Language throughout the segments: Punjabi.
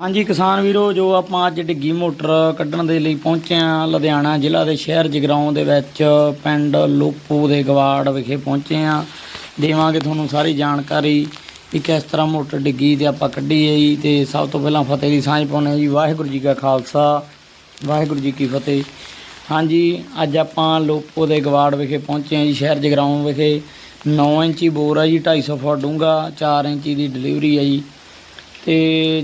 ਹਾਂਜੀ, ਕਿਸਾਨ ਵੀਰੋ, ਜੋ ਆਪਾਂ ਅੱਜ ਡਿੱਗੀ ਮੋਟਰ ਕੱਢਣ ਦੇ ਲਈ ਪਹੁੰਚੇ ਆ ਲੁਧਿਆਣਾ ਜ਼ਿਲ੍ਹਾ ਦੇ ਸ਼ਹਿਰ ਜਗਰਾਉਂ ਦੇ ਵਿੱਚ, ਪਿੰਡ ਲੋਪੋ ਦੇ ਗਵਾੜ ਵਿਖੇ ਪਹੁੰਚੇ ਆ ਦੇਵਾਂਗੇ ਤੁਹਾਨੂੰ ਸਾਰੀ ਜਾਣਕਾਰੀ ਕਿ ਕਿਸ ਤਰ੍ਹਾਂ ਮੋਟਰ ਡਿੱਗੀ ਤੇ ਆਪਾਂ ਕੱਢੀ ਹੈ ਜੀ। ਤੇ ਸਭ ਤੋਂ ਪਹਿਲਾਂ ਫਤਿਹ ਦੀ ਸਾਂਝ ਪਾਉਂਦੇ ਹਾਂ ਜੀ। ਵਾਹਿਗੁਰੂ ਜੀ ਕਾ ਖਾਲਸਾ, ਵਾਹਿਗੁਰੂ ਜੀ ਕੀ ਫਤਿਹ। ਹਾਂਜੀ, ਅੱਜ ਆਪਾਂ ਲੋਪੋ ਦੇ ਗਵਾੜ ਵਿਖੇ ਪਹੁੰਚੇ ਆ ਜੀ, ਸ਼ਹਿਰ ਜਗਰਾਉਂ ਵਿਖੇ। 9 ਇੰਚੀ ਬੋਰ ਆ ਜੀ 250 ਫੁੱਟ ਡੂੰਘਾ 4 ਇੰਚੀ ਦੀ ਡਿਲੀਵਰੀ ਹੈ ਜੀ। ਤੇ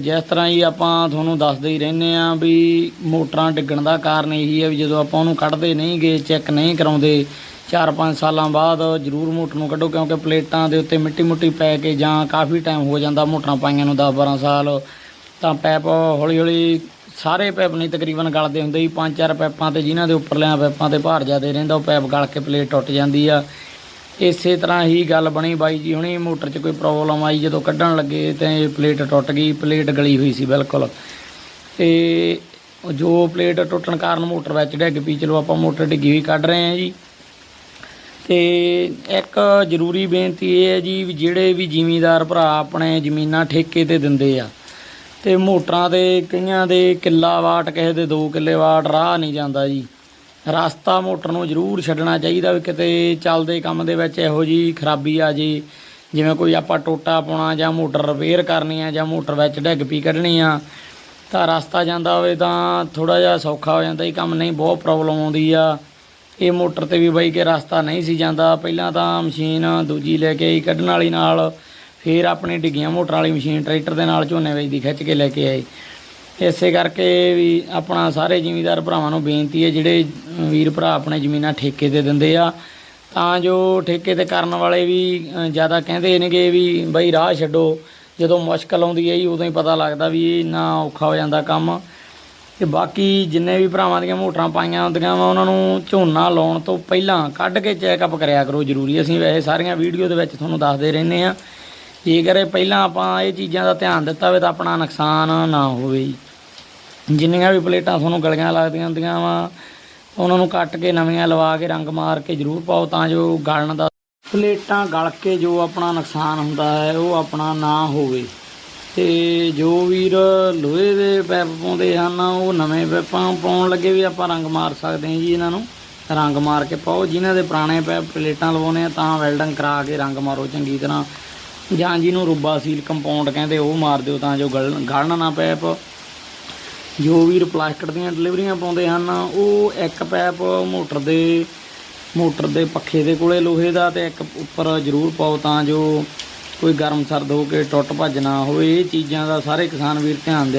ਜਿਸ ਤਰ੍ਹਾਂ ਹੀ ਆਪਾਂ ਤੁਹਾਨੂੰ ਦੱਸਦੇ ਹੀ ਰਹਿੰਦੇ ਆ ਵੀ ਮੋਟਰਾਂ ਡਿੱਗਣ ਦਾ ਕਾਰਨ ਇਹੀ ਹੈ ਵੀ ਜਦੋਂ ਆਪਾਂ ਉਹਨੂੰ ਕੱਢਦੇ ਨਹੀਂ ਗਏ ਚੈੱਕ ਨਹੀਂ ਕਰਾਉਂਦੇ 4-5 ਸਾਲਾਂ ਬਾਅਦ ਜ਼ਰੂਰ ਮੋਟਰ ਨੂੰ ਕੱਢੋ ਕਿਉਂਕਿ ਪਲੇਟਾਂ ਦੇ ਉੱਤੇ ਮਿੱਟੀ ਮੁੱਟੀ ਪੈ ਕੇ ਜਾਂ ਕਾਫੀ ਟਾਈਮ ਹੋ ਜਾਂਦਾ ਮੋਟਰਾਂ ਪਾਈਆਂ ਨੂੰ 10-12 ਸਾਲ। ਤਾਂ ਪੈਪ ਹੌਲੀ ਹੌਲੀ ਸਾਰੇ ਪੈਪ ਨਹੀਂ ਤਕਰੀਬਨ ਗਲਦੇ ਹੁੰਦੇ ਜੀ, ਪੰਜ ਚਾਰ ਪੈਪਾਂ ਤੇ ਜਿਨ੍ਹਾਂ ਦੇ ਉੱਪਰਲਿਆਂ ਪੈਪਾਂ ਤੇ ਭਾਰ ਜ਼ਿਆਦੇ ਰਹਿੰਦਾ, ਉਹ ਪੈਪ ਗਲ ਕੇ ਪਲੇਟ ਟੁੱਟ ਜਾਂਦੀ ਆ। ਇਸੇ ਤਰ੍ਹਾਂ ਹੀ ਗੱਲ ਬਣੀ ਬਾਈ ਜੀ ਹੁਣੀ, ਮੋਟਰ 'ਚ ਕੋਈ ਪ੍ਰੋਬਲਮ ਆਈ, ਜਦੋਂ ਕੱਢਣ ਲੱਗੇ ਤੇ ਪਲੇਟ ਟੁੱਟ ਗਈ ਪਲੇਟ ਗਲੀ ਹੋਈ ਸੀ ਬਿਲਕੁਲ। ਤੇ ਜੋ ਪਲੇਟ ਟੁੱਟਣ ਕਾਰਨ ਮੋਟਰ ਵਿੱਚ ਡਿੱਗ ਪਈ, ਚਲੋ ਆਪਾਂ ਮੋਟਰ ਡਿੱਗੀ ਹੋਈ ਕੱਢ ਰਹੇ ਹਾਂ ਜੀ। ਤੇ ਇੱਕ ਜ਼ਰੂਰੀ ਬੇਨਤੀ ਇਹ ਹੈ ਜੀ ਵੀ ਜਿਹੜੇ ਵੀ ਜ਼ਿਮੀਂਦਾਰ ਭਰਾ ਆਪਣੇ ਜ਼ਮੀਨਾਂ ਠੇਕੇ ਤੇ ਦਿੰਦੇ ਆ, ਤੇ ਮੋਟਰਾਂ ਦੇ ਕਈਆਂ ਦੇ ਕਿੱਲਾ ਵਾਟ, ਕਿਸੇ ਦੇ 2 ਕਿੱਲੇ ਵਾਟ, ਰਾਹ ਨਹੀਂ ਜਾਂਦਾ ਜੀ। ਰਸਤਾ ਮੋਟਰ ਨੂੰ ਜ਼ਰੂਰ ਛੱਡਣਾ ਚਾਹੀਦਾ ਵੀ ਕਿਤੇ ਚੱਲਦੇ ਕੰਮ ਦੇ ਵਿੱਚ ਇਹੋ ਜੀ ਖਰਾਬੀ ਆ ਜੇ। ਜਿਵੇਂ ਕੋਈ ਆਪਾਂ ਟੋਟਾ ਪਾਉਣਾ ਜਾਂ ਮੋਟਰ ਰਿਪੇਅਰ ਕਰਨੀ ਆ ਜਾਂ ਮੋਟਰ ਵਿੱਚ ਡਿੱਗ ਪੀ ਕੱਢਣੀ ਆ, ਤਾਂ ਰਸਤਾ ਜਾਂਦਾ ਹੋਵੇ ਤਾਂ ਥੋੜਾ ਜਿਹਾ ਸੌਖਾ ਹੋ ਜਾਂਦਾ ਇਹ ਕੰਮ ਨਹੀਂ, ਬਹੁਤ ਪ੍ਰੋਬਲਮ ਆਉਂਦੀ ਆ। ਇਹ ਮੋਟਰ ਤੇ ਵੀ ਬਾਈ ਕੇ ਰਸਤਾ ਨਹੀਂ ਸੀ ਜਾਂਦਾ, ਪਹਿਲਾਂ ਤਾਂ ਮਸ਼ੀਨ ਦੂਜੀ ਲੈ ਕੇ ਆਈ ਕੱਢਣ ਵਾਲੀ ਨਾਲ, ਫਿਰ ਆਪਣੀ ਡਿੱਗੀਆਂ ਮੋਟਰ ਵਾਲੀ ਮਸ਼ੀਨ ਟਰੈਕਟਰ ਦੇ ਨਾਲ ਝੋਨੇ ਵਿੱਚ ਦੀ ਖਿੱਚ ਕੇ ਲੈ ਕੇ ਆਏ। ਇਸੇ ਕਰਕੇ ਵੀ ਆਪਣਾ ਸਾਰੇ ਜ਼ਿਮੀਂਦਾਰ ਭਰਾਵਾਂ ਨੂੰ ਬੇਨਤੀ ਹੈ, ਜਿਹੜੇ ਵੀਰ ਭਰਾ ਆਪਣੇ ਜ਼ਮੀਨਾਂ ਠੇਕੇ ਤੇ ਦਿੰਦੇ ਆ, ਤਾਂ ਜੋ ਠੇਕੇ ਤੇ ਕਰਨ ਵਾਲੇ ਵੀ ਜ਼ਿਆਦਾ ਕਹਿੰਦੇ ਨੇਗੇ ਵੀ, ਬਈ ਰਾਹ ਛੱਡੋ। ਜਦੋਂ ਮੁਸ਼ਕਲ ਆਉਂਦੀ ਹੈ ਜੀ, ਉਦੋਂ ਹੀ ਪਤਾ ਲੱਗਦਾ ਵੀ ਇੰਨਾ ਔਖਾ ਹੋ ਜਾਂਦਾ ਕੰਮ। ਤੇ ਬਾਕੀ ਜਿੰਨੇ ਵੀ ਭਰਾਵਾਂ ਦੀਆਂ ਮੋਟਰਾਂ ਪਾਈਆਂ ਹੁੰਦੀਆਂ ਵਾ, ਉਹਨਾਂ ਨੂੰ ਝੋਨਾ ਲਾਉਣ ਤੋਂ ਪਹਿਲਾਂ ਕੱਢ ਕੇ ਚੈੱਕਅਪ ਕਰਿਆ ਕਰੋ ਜ਼ਰੂਰੀ। ਅਸੀਂ ਵੈਸੇ ਸਾਰੀਆਂ ਵੀਡੀਓ ਦੇ ਵਿੱਚ ਤੁਹਾਨੂੰ ਦੱਸਦੇ ਰਹਿੰਦੇ ਆ ਜੇਕਰ ਪਹਿਲਾਂ ਆਪਾਂ ਇਹ ਚੀਜ਼ਾਂ ਦਾ ਧਿਆਨ ਦਿੱਤਾ ਹੋਵੇ, ਤਾਂ ਆਪਣਾ ਨੁਕਸਾਨ ਨਾ ਹੋਵੇ ਜੀ। ਜਿੰਨੀਆਂ ਵੀ ਪਲੇਟਾਂ ਤੁਹਾਨੂੰ ਗਲੀਆਂ ਲੱਗਦੀਆਂ ਹੁੰਦੀਆਂ ਵਾ, ਉਹਨਾਂ ਨੂੰ ਕੱਟ ਕੇ ਨਵੀਆਂ ਲਵਾ ਕੇ ਰੰਗ ਮਾਰ ਕੇ ਜ਼ਰੂਰ ਪਾਓ, ਤਾਂ ਜੋ ਗਲਣ ਦਾ ਪਲੇਟਾਂ ਗਲ ਕੇ ਜੋ ਆਪਣਾ ਨੁਕਸਾਨ ਹੁੰਦਾ ਹੈ, ਉਹ ਆਪਣਾ ਨਾ ਹੋਵੇ। ਤੇ ਜੋ ਵੀਰ ਲੋਹੇ ਦੇ ਪੈਪ ਪਾਉਂਦੇ ਹਨ, ਉਹ ਨਵੇਂ ਪੈਪਾਂ ਪਾਉਣ ਲੱਗੇ ਵੀ ਆਪਾਂ ਰੰਗ ਮਾਰ ਸਕਦੇ ਹਾਂ ਜੀ ਇਹਨਾਂ ਨੂੰ। ਰੰਗ ਮਾਰ ਕੇ ਪਾਓ, ਜਿਨ੍ਹਾਂ ਦੇ ਪੁਰਾਣੇ ਪੈਪ ਪਲੇਟਾਂ ਲਵਾਉਣੇ ਆ, ਤਾਂ ਵੈਲਡਿੰਗ ਕਰਾ ਕੇ ਰੰਗ ਮਾਰੋ ਚੰਗੀ ਤਰ੍ਹਾਂ। ਜਾਂ ਜਿਹਨੂੰ ਰੁੱਬਾ ਸੀਲ ਕੰਪਾਊਂਡ ਕਹਿੰਦੇ, ਉਹ ਮਾਰ ਦਿਓ ਤਾਂ ਜੋ ਗਲ ਗਲਣ ਨਾ ਪੈਪ ਜੋ ਵੀਰ ਪਲਾਸਟਿਕ ਦੀਆਂ ਡਿਲੀਵਰੀਆਂ ਪਾਉਂਦੇ ਹਨ, ਉਹ ਇੱਕ ਪੈਪ ਮੋਟਰ ਦੇ ਮੋਟਰ ਦੇ ਪੱਖੇ ਦੇ ਕੋਲੇ, ਲੋਹੇ ਦਾ ਤੇ ਇੱਕ ਉੱਪਰ ਜ਼ਰੂਰ ਪਾਓ ਤਾਂ ਜੋ ਕੋਈ ਗਰਮ ਸਰਦ ਹੋ ਕੇ ਟੁੱਟ ਭੱਜ ਨਾ ਹੋਵੇ। ਇਹ ਚੀਜ਼ਾਂ ਦਾ ਸਾਰੇ ਕਿਸਾਨ ਵੀਰ ਧਿਆਨ ਦੇ